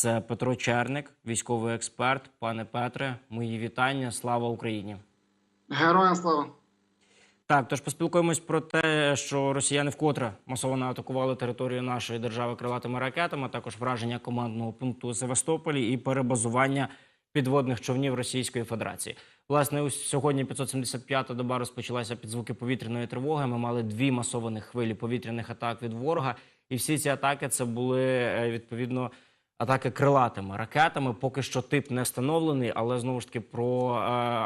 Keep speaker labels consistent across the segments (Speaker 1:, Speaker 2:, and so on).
Speaker 1: Це Петро Черник, військовий експерт. Пане Петре, мої вітання. Слава Україні.
Speaker 2: Героям слава.
Speaker 1: Так, тож поспілкуємось про те, що росіяни вкотре масово атакували територію нашої держави крилатими ракетами, а також враження командного пункту Севастополі і перебазування підводних човнів Російської Федерації. Власне, сьогодні 575-та доба розпочалася під звуки повітряної тривоги. Ми мали дві масовані хвилі повітряних атак від ворога, і всі ці атаки це були е, відповідно. Атаки крилатими ракетами поки що тип не встановлений, але знову ж таки про е,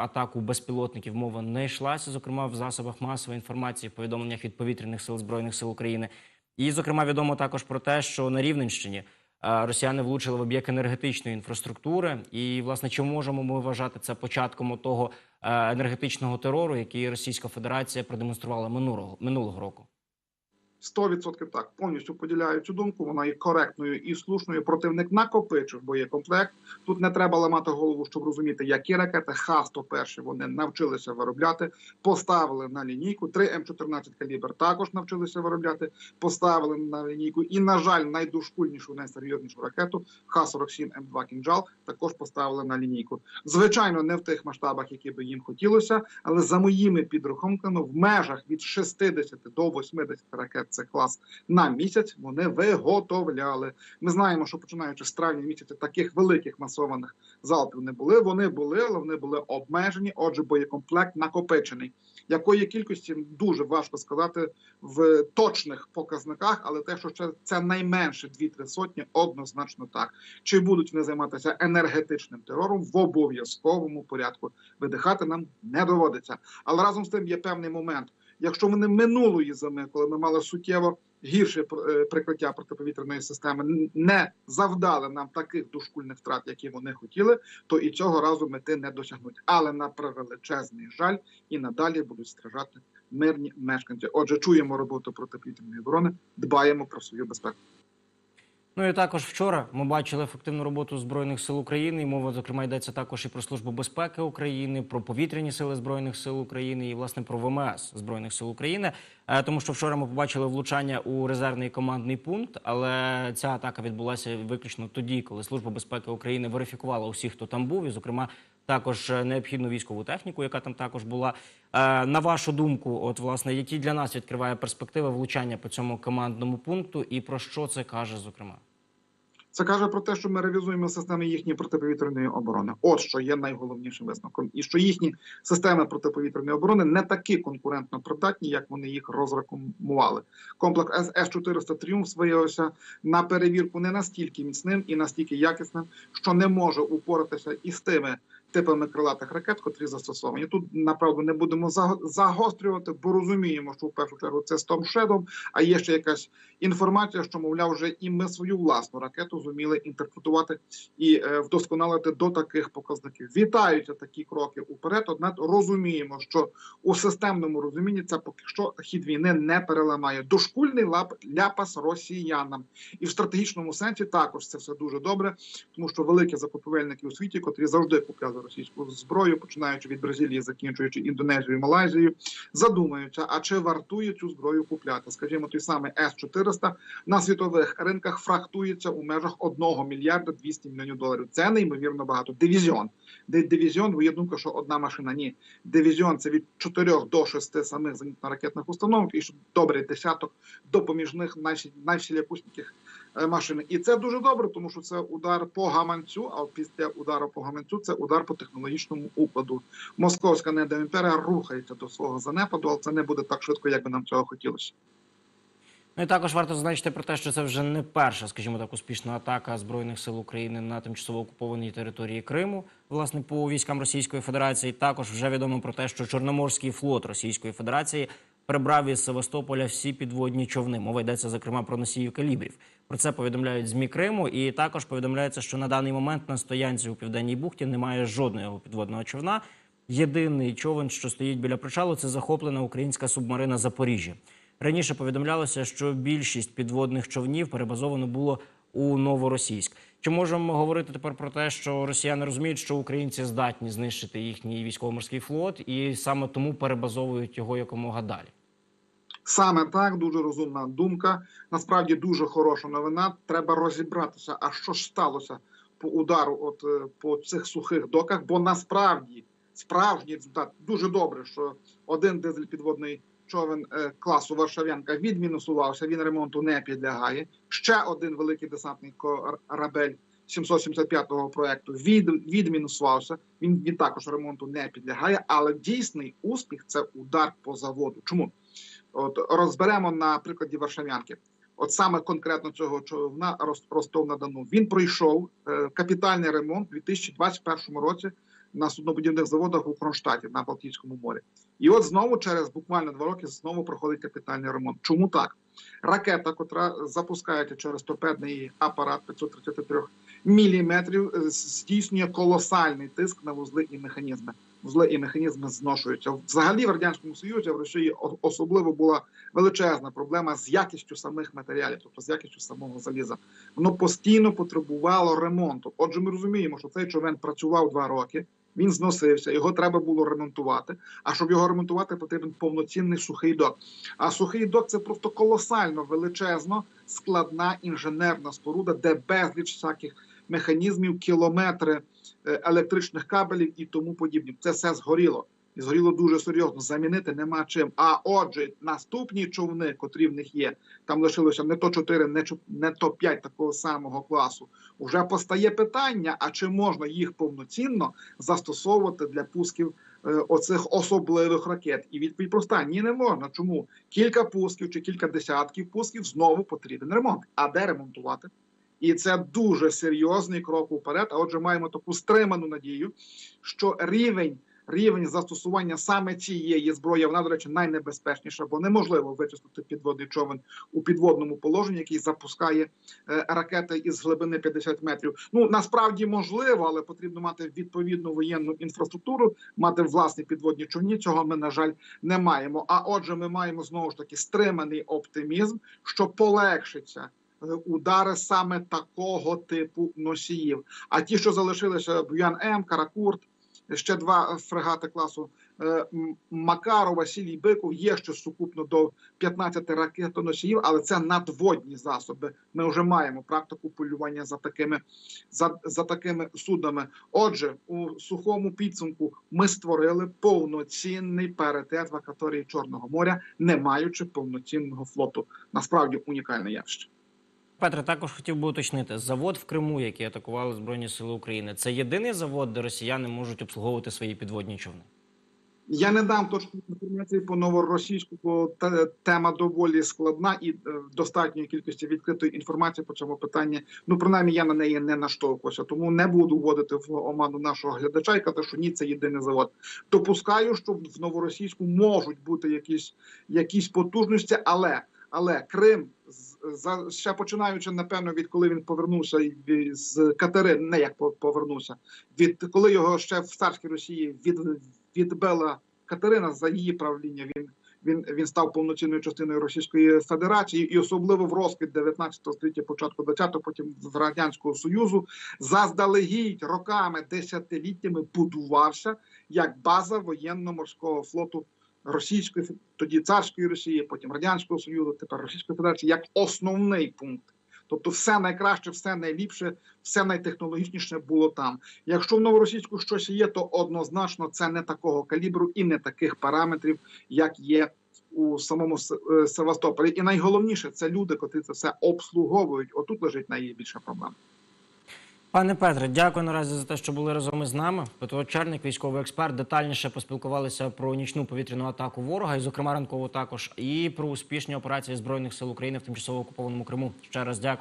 Speaker 1: атаку безпілотників мова не йшлася. Зокрема, в засобах масової інформації, в повідомленнях від повітряних сил збройних сил України. І, зокрема, відомо також про те, що на Рівненщині е, росіяни влучили в об'єкт енергетичної інфраструктури. І, власне, чи можемо ми вважати це початком того е, енергетичного терору, який Російська Федерація продемонструвала минулого минулого року?
Speaker 2: 100% так. Повністю поділяю цю думку. Вона є коректною і слушною. Противник накопичив боєкомплект. Тут не треба ламати голову, щоб розуміти, які ракети Х-101 вони навчилися виробляти, поставили на лінійку. 3 М14 калібр також навчилися виробляти, поставили на лінійку. І, на жаль, найдушкульнішу, найсерйознішу ракету Х-47 М2 Кінжал також поставили на лінійку. Звичайно, не в тих масштабах, які би їм хотілося, але за моїми підрахунками, в межах від 60 до 80 ракет це клас на місяць. Вони виготовляли. Ми знаємо, що починаючи з травня місяця таких великих масованих залпів не були. Вони були, але вони були обмежені. Отже, боєкомплект накопичений. Якої кількості дуже важко сказати в точних показниках, але те, що це, це найменше 2-3 сотні, однозначно так. Чи будуть вони займатися енергетичним терором в обов'язковому порядку? Видихати нам не доводиться. Але разом з тим є певний момент. Якщо вони минулої зими, коли ми мали суттєво гірше е, прикриття протиповітряної системи, не завдали нам таких дошкульних втрат, які вони хотіли, то і цього разу мети не досягнуть. Але на превеличезний жаль і надалі будуть страждати мирні мешканці. Отже, чуємо роботу протиповітряної оборони, дбаємо про свою безпеку.
Speaker 1: Ну і також вчора ми бачили ефективну роботу збройних сил України. І мова зокрема йдеться також і про службу безпеки України, про повітряні сили збройних сил України і власне про ВМС збройних сил України. Е, Тому що вчора ми побачили влучання у резервний командний пункт, але ця атака відбулася виключно тоді, коли служба безпеки України верифікувала усіх, хто там був, і зокрема. Також е, необхідну військову техніку, яка там також була. Е, на вашу думку, от власне, які для нас відкриває перспектива влучання по цьому командному пункту, і про що це каже, зокрема?
Speaker 2: Це каже про те, що ми реалізуємо системи їхньої протиповітряної оборони. От що є найголовнішим висновком, і що їхні системи протиповітряної оборони не такі конкурентно придатні, як вони їх розрекламували. Комплекс С 400 Тріумф виявився на перевірку не настільки міцним і настільки якісним, що не може упоратися із тими типами крилатих ракет, котрі застосовані. Тут направду не будемо загострювати, бо розуміємо, що в першу чергу це Storm Shadow, а є ще якась інформація, що мовляв, вже і ми свою власну ракету зуміли інтерпретувати і е, вдосконалити до таких показників. Вітаються такі кроки уперед. Однак розуміємо, що у системному розумінні це поки що хід війни не переламає. Дошкульний лап ляпас росіянам, і в стратегічному сенсі також це все дуже добре, тому що великі закупівельники у світі, котрі завжди купляли російську зброю, починаючи від Бразилії, закінчуючи Індонезією, Малайзією, задумаються, а чи вартує цю зброю купляти? Скажімо, той самий С 400 на світових ринках фрахтується у межах 1 мільярда 200 мільйонів доларів. Це неймовірно багато. Дивізіон, де дивізіон, є думка, що одна машина ні. Дивізіон це від 4 до 6 самих зенітно-ракетних установок і добрий десяток допоміжних найвсілякусніких машин. І це дуже добре, тому що це удар по гаманцю. А після удару по гаманцю це удар по технологічному укладу. Московська недоімперія рухається до свого занепаду, але це не буде так швидко, як би нам цього хотілося.
Speaker 1: Ну і також варто зазначити про те, що це вже не перша, скажімо так, успішна атака збройних сил України на тимчасово окупованій території Криму, власне, по військам Російської Федерації. Також вже відомо про те, що Чорноморський флот Російської Федерації прибрав із Севастополя всі підводні човни. Мова йдеться зокрема про носіїв калібрів. Про це повідомляють змі Криму, і також повідомляється, що на даний момент на стоянці у південній бухті немає жодного підводного човна. Єдиний човен, що стоїть біля причалу, це захоплена українська субмарина Запоріжжя. Раніше повідомлялося, що більшість підводних човнів перебазовано було у Новоросійськ. Чи можемо говорити тепер про те, що росіяни розуміють, що українці здатні знищити їхній військово-морський флот, і саме тому перебазовують його якомога далі?
Speaker 2: Саме так, дуже розумна думка. Насправді дуже хороша новина. Треба розібратися, а що ж сталося по удару, от е, по цих сухих доках, бо насправді справжній результат дуже добре, що один дизель-підводний човен е, класу Варшавянка відмінусувався, він ремонту не підлягає. Ще один великий десантний корабель 775-го проекту від, відмінусувався. Він, він також ремонту не підлягає, але дійсний успіх це удар по заводу. Чому? От розберемо на прикладі Варшавянки. От саме конкретно цього човна Рос- Ростов на Дону. Він пройшов е, капітальний ремонт у 2021 році на суднобудівних заводах у Кронштадті на Балтійському морі. І от знову через буквально два роки знову проходить капітальний ремонт. Чому так? Ракета, котра запускається через торпедний апарат 533 міліметрів, е, здійснює колосальний тиск на вузли і механізми. Вузли і механізми зношуються. Взагалі в радянському союзі в Росії особливо була величезна проблема з якістю самих матеріалів, тобто з якістю самого заліза. Воно постійно потребувало ремонту. Отже, ми розуміємо, що цей човен працював два роки. Він зносився, його треба було ремонтувати. А щоб його ремонтувати, потрібен повноцінний сухий док. А сухий док це просто колосально величезно складна інженерна споруда, де безліч всяких механізмів, кілометри електричних кабелів і тому подібне. Це все згоріло. І згоріло дуже серйозно. Замінити нема чим. А отже, наступні човни, котрі в них є, там лишилося не то 4, не, не то 5 такого самого класу. Уже постає питання: а чи можна їх повноцінно застосовувати для пусків е, оцих особливих ракет? І відповідь проста: ні, не можна. Чому кілька пусків чи кілька десятків пусків знову потрібен ремонт? А де ремонтувати? І це дуже серйозний крок уперед. А отже, маємо таку стриману надію, що рівень. Рівень застосування саме цієї зброї, вона, до речі, найнебезпечніша, бо неможливо вичислити підводний човен у підводному положенні, який запускає е, ракети із глибини 50 метрів. Ну насправді можливо, але потрібно мати відповідну воєнну інфраструктуру, мати власні підводні човні. Цього ми на жаль не маємо. А отже, ми маємо знову ж таки стриманий оптимізм, що полегшиться. Е, Удари саме такого типу носіїв. А ті, що залишилися Буян М, Каракурт, ще два фрегати класу е, Макаров, Василій Биков, є ще сукупно до 15 ракетоносіїв, але це надводні засоби. Ми вже маємо практику полювання за такими, за, за такими суднами. Отже, у сухому підсумку ми створили повноцінний паритет в акваторії Чорного моря, не маючи повноцінного флоту. Насправді унікальне явище.
Speaker 1: Петре, також хотів би уточнити завод в Криму, який атакували Збройні Сили України. Це єдиний завод, де росіяни можуть обслуговувати свої підводні човни.
Speaker 2: Я не дам точної інформації по новоросійську, бо тема доволі складна і е, достатньої кількості відкритої інформації по цьому питанні. Ну принаймні я на неї не наштовхуюся, тому не буду вводити в оману нашого глядача і казати, що ні, це єдиний завод. Допускаю, що в новоросійську можуть бути якісь, якісь потужності, але але Крим за ще починаючи напевно від коли він повернувся з Катери, не як по- повернувся, від коли його ще в царській Росії від відбила Катерина за її правління. Він він він став повноцінною частиною Російської Федерації, і особливо в розквіт 19 століття, початку 20-го, потім в радянського союзу, заздалегідь роками, десятиліттями будувався як база воєнно-морського флоту Російської тоді царської Росії, потім радянського союзу, тепер Російської Федерації, як основний пункт. Тобто, все найкраще, все найліпше, все найтехнологічніше було там. Якщо в новоросійську щось є, то однозначно це не такого калібру і не таких параметрів, як є у самому е, Севастополі. І найголовніше це люди, котрі це все обслуговують. Отут лежить найбільша проблема.
Speaker 1: Пане Петре, дякую наразі за те, що були разом із нами. Петро Черник, військовий експерт, детальніше поспілкувалися про нічну повітряну атаку ворога, і, зокрема, ранкову також, і про успішні операції збройних сил України в тимчасово окупованому Криму. Ще раз дякую.